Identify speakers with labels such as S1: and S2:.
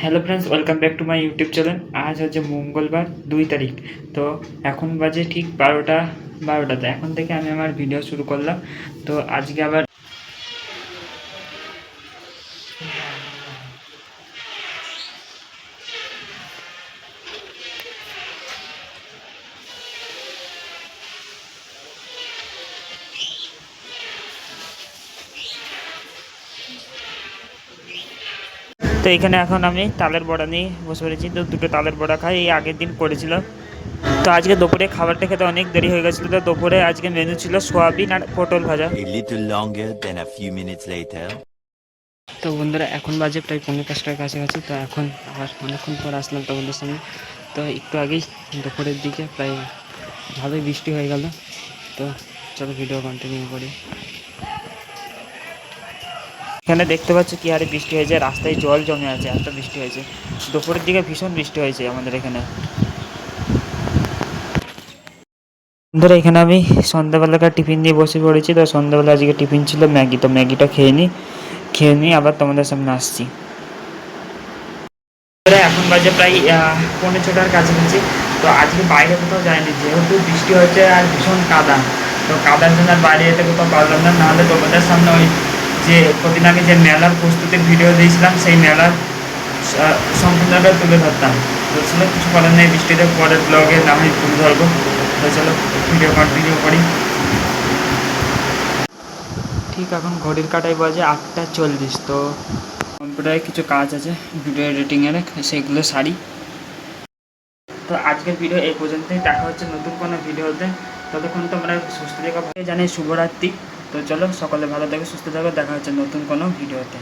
S1: Hello friends welcome back to my YouTube channel আজ হচ্ছে মঙ্গলবার, দুই তারিখ। তো এখন বাজে ঠিক বারোটা, বারোটাতে। এখন থেকে আমি আমার ভিডিও শুরু করলাম। তো আজকে আবার তো এখানে এখন আমি তালের বড়া নিয়ে বসে পড়েছি। তো দুটো তালের বড়া খাই এই আগের দিন করেছিলাম। তো আজকে দুপুরে খাবারটা খেতে অনেক দেরি হয়ে গেছিল তো দুপুরে আজকে মেনু ছিল সোয়াবিন আর পটল ভাজা।
S2: A little longer than a few minutes
S1: তো বন্ধুরা এখন বাজে প্রায় পনেরো পাঁচটার কাছাকাছি। তো এখন আবার অনেকক্ষণ পর আসলাম তোমাদের সামনে তো একটু আগেই দুপুরের দিকে প্রায় ভালোই বৃষ্টি হয়ে গেল। তো চলো ভিডিও কন্টিনিউ করি। এখানে দেখতে পাচ্ছ কি হারে বৃষ্টি হয়েছে রাস্তায় জল জমে আছে এত বৃষ্টি হয়েছে। দুপুরের দিকে ভীষণ বৃষ্টি হয়েছে আমাদের এখানে। ধরো এখানে আমি সন্ধ্যাবেলাকার টিফিন দিয়ে বসে পড়েছি তো সন্ধ্যাবেলা আজকে টিফিন ছিল ম্যাগি তো ম্যাগিটা খেয়ে নিই খেয়ে নিই আবার তোমাদের সামনে আসছি। এখন বাজে প্রায় আহ, পৌনে ছটার কাছাকাছি তো আজকে বাইরে কোথাও যায়নি যেহেতু বৃষ্টি হচ্ছে আর ভীষণ কাদা তো কাদার জন্য বাইরে যেতে কোথাও পারলাম না নাহলে তোমাদের সামনে ওই যে কদিন আগে যে মেলার প্রস্তুতির ভিডিও দিয়েছিলাম, সেই মেলার সম্পূর্ণটা তুলে ধরতাম। তো চলো কিছু করার নেই, বৃষ্টিতে পরের ব্লগে না হয় তুলে ধরবো। তো চলো ভিডিও কন্টিনিউ করি। ঠিক এখন ঘড়ির কাটাই বাজে আটটা চল্লিশ, তো কম্পিউটারে কিছু কাজ আছে ভিডিও এডিটিংয়ের সেগুলো সারি। তো আজকের ভিডিও এই পর্যন্তই, দেখা হচ্ছে নতুন কোনো ভিডিওতে ততক্ষণ তোমরা সুস্থ থেকো, জানাই শুভরাত্রি। তো চলো সকলে ভালো থাকে সুস্থ থাকো দেখা হচ্ছে নতুন কোনো ভিডিওতে।